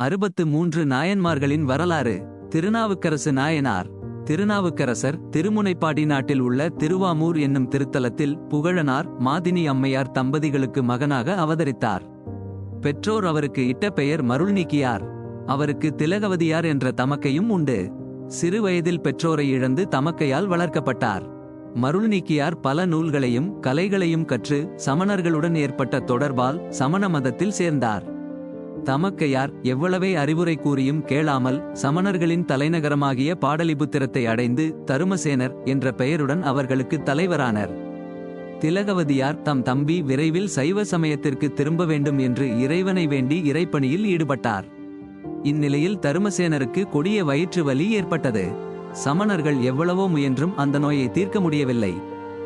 அறுபத்து மூன்று நாயன்மார்களின் வரலாறு. திருநாவுக்கரசு நாயனார். திருநாவுக்கரசர் திருமுனைப்பாடி நாட்டில் உள்ள திருவாமூர் என்னும் திருத்தலத்தில் புகழனார் மாதினி அம்மையார் தம்பதிகளுக்கு மகனாக அவதரித்தார். பெற்றோர் அவருக்கு இட்ட பெயர் மருள்நீக்கியார். அவருக்கு திலகவதியார் என்ற தமக்கையும் உண்டு. சிறு வயதில் பெற்றோரை இழந்து தமக்கையால் வளர்க்கப்பட்டார். மருள்நீக்கியார் பல நூல்களையும் கலைகளையும் கற்று சமணர்களுடன் ஏற்பட்ட தொடர்பால் சமண மதத்தில் சேர்ந்தார். தமக்கையார் எவ்வளவே அறிவுரை கூறியும் கேளாமல் சமணர்களின் தலைநகரமாகிய பாடலிபுத்திரத்தை அடைந்து தருமசேனர் என்ற பெயருடன் அவர்களுக்கு தலைவரானர். திலகவதியார் தம் தம்பி விரைவில் சைவ சமயத்திற்கு திரும்ப வேண்டும் என்று இறைவனை வேண்டி இறைப்பணியில் ஈடுபட்டார். இந்நிலையில் தருமசேனருக்கு கொடிய வயிற்று வலி ஏற்பட்டது. சமணர்கள் எவ்வளவோ முயன்றும் அந்த நோயை தீர்க்க முடியவில்லை.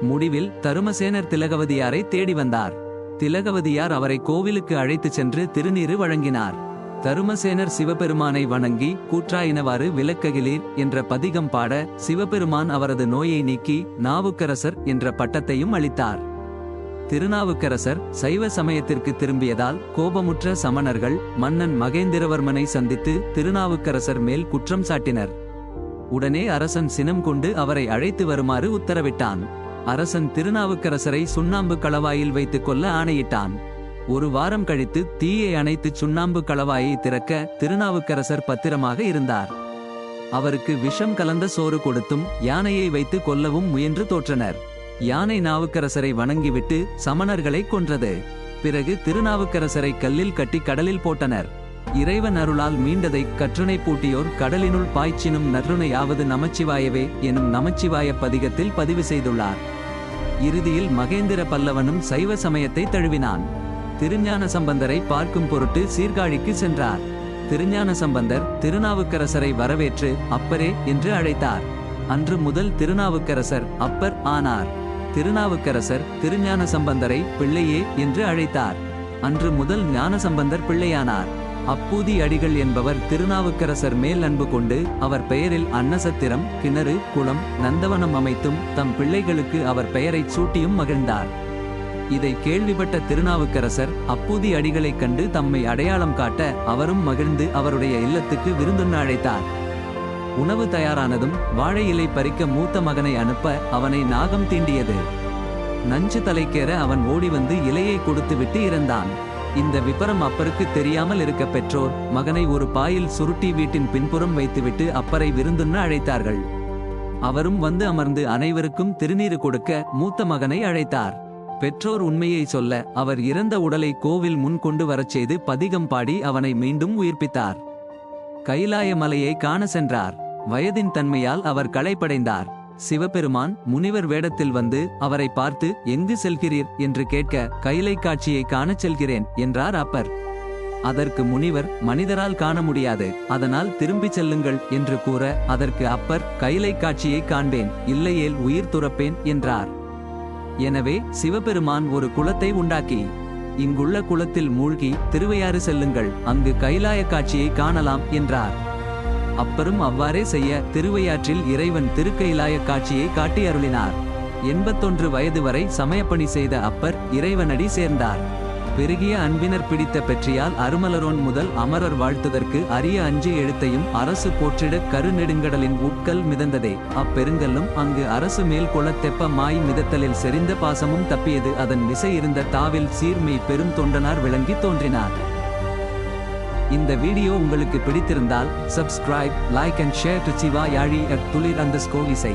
முடிவில் தருமசேனர் திலகவதியாரை தேடி வந்தார். திலகவதியார் அவரை கோவிலுக்கு அழைத்துச் சென்று திருநீறு வழங்கினார். தருமசேனர் சிவபெருமானை வணங்கி கூற்றாயினவாறு விளக்ககிலீர் என்ற பதிகம் பாட சிவபெருமான் அவரது நோயை நீக்கி நாவுக்கரசர் என்ற பட்டத்தையும் அளித்தார். திருநாவுக்கரசர் சைவ சமயத்திற்கு திரும்பியதால் கோபமுற்ற சமணர்கள் மன்னன் மகேந்திரவர்மனை சந்தித்து திருநாவுக்கரசர் மேல் குற்றம் சாட்டினர். உடனே அரசன் சினம் கொண்டு அவரை அழைத்து வருமாறு உத்தரவிட்டான். அரசன் திருநாவுக்கரசரை சுண்ணாம்பு களவாயில் வைத்துக் கொள்ள ஆணையிட்டான். ஒரு வாரம் கழித்து தீயை அணைத்து சுண்ணாம்பு களவாயை திறக்க திருநாவுக்கரசர் பத்திரமாக இருந்தார். அவருக்கு விஷம் கலந்த சோறு கொடுத்தும் யானையை வைத்து கொல்லவும் முயன்று தோற்றனர். யானை நாவுக்கரசரை வணங்கிவிட்டு சமணர்களை கொன்றது. பிறகு திருநாவுக்கரசரை கல்லில் கட்டி கடலில் போட்டனர். இறைவன் அருளால் மீண்டதை கற்றுணை பூட்டியோர் கடலினுள் பாய்ச்சினும் நற்றுணையாவது நமச்சிவாயவே எனும் நமச்சிவாய பதிகத்தில் பதிவு செய்துள்ளார். இறுதியில் மகேந்திர பல்லவனும் சைவ சமயத்தை தழுவினான். திருஞான சம்பந்தரை பார்க்கும் பொருட்டு சீர்காழிக்கு சென்றார். திருஞான சம்பந்தர் திருநாவுக்கரசரை வரவேற்று அப்பரே என்று அழைத்தார். அன்று முதல் திருநாவுக்கரசர் அப்பர் ஆனார். திருநாவுக்கரசர் திருஞான சம்பந்தரை பிள்ளையே என்று அழைத்தார். அன்று முதல் ஞானசம்பந்தர் பிள்ளையானார். அப்பூதி அடிகள் என்பவர் திருநாவுக்கரசர் மேல் அன்பு கொண்டு அவர் பெயரில் அன்னசத்திரம் கிணறு குளம் நந்தவனம் அமைத்தும் தம் பிள்ளைகளுக்கு அவர் பெயரைச் சூட்டியும் மகிழ்ந்தார். இதை கேள்விப்பட்ட திருநாவுக்கரசர் அப்பூதி அடிகளைக் கண்டு தம்மை அடையாளம் காட்ட அவரும் மகிழ்ந்து அவருடைய இல்லத்துக்கு விருந்துண்ண அழைத்தார். உணவு தயாரானதும் வாழை இலை பறிக்க மூத்த மகனை அனுப்ப அவனை நாகம் தீண்டியது. நஞ்சு தலைக்கேற அவன் ஓடி வந்து இலையை கொடுத்துவிட்டு இறந்தான். இந்த விபரம் அப்பருக்கு தெரியாமல் இருக்க பெற்றோர் மகனை ஒரு பாயில் சுருட்டி வீட்டின் பின்புறம் வைத்துவிட்டு அப்பரை விருந்துண்ண அழைத்தார்கள். அவரும் வந்து அமர்ந்து அனைவருக்கும் திருநீறு கொடுக்க மூத்த மகனை அழைத்தார். பெற்றோர் உண்மையை சொல்ல அவர் இறந்த உடலை கோவில் முன் கொண்டு வரச் செய்து பதிகம் பாடி அவனை மீண்டும் உயிர்ப்பித்தார். கைலாய மலையை காண சென்றார். வயதின் தன்மையால் அவர் களைப்படைந்தார். சிவபெருமான் முனிவர் வேடத்தில் வந்து அவரை பார்த்து எங்கு செல்கிறீர்? என்று கேட்க கைலை காட்சியை காணச் செல்கிறேன் என்றார் அப்பர். அதற்கு முனிவர் மனிதரால் காண முடியாது அதனால் திரும்பிச் செல்லுங்கள் என்று கூற அதற்கு அப்பர் கைலை காட்சியை காண்பேன் இல்லையேல் உயிர் துறப்பேன் என்றார். எனவே சிவபெருமான் ஒரு குளத்தை உண்டாக்கி இங்குள்ள குளத்தில் மூழ்கி திருவையாறு செல்லுங்கள் அங்கு கைலாய காட்சியை காணலாம் என்றார். அப்பரும் அவ்வாறே செய்ய திருவையாற்றில் இறைவன் திருக்கையிலாய காட்சியை காட்டி அருளினார். எண்பத்தொன்று வயது வரை சமயப்பணி செய்த அப்பர் இறைவனடி சேர்ந்தார். பெருகிய அன்பினர் பிடித்த பெற்றியால் அருமலரோன் முதல் அமரர் வாழ்த்துதற்கு அரிய அஞ்சு எழுத்தையும் அரசு போற்றிட கருநெடுங்கடலின் உட்கல் மிதந்ததே. அப்பெருங்கல்லும் அங்கு அரசு மேல் கொளத்தெப்ப மாய் மிதத்தலில் செறிந்த பாசமும் தப்பியது. அதன் மிசை இருந்த தாவில் சீர்மை பெரும் தொண்டனார் விளங்கி தோன்றினார். இந்த வீடியோ உங்களுக்கு பிடித்திருந்தால் subscribe like and share to Siva Yazhi at Thulir அந்த இசை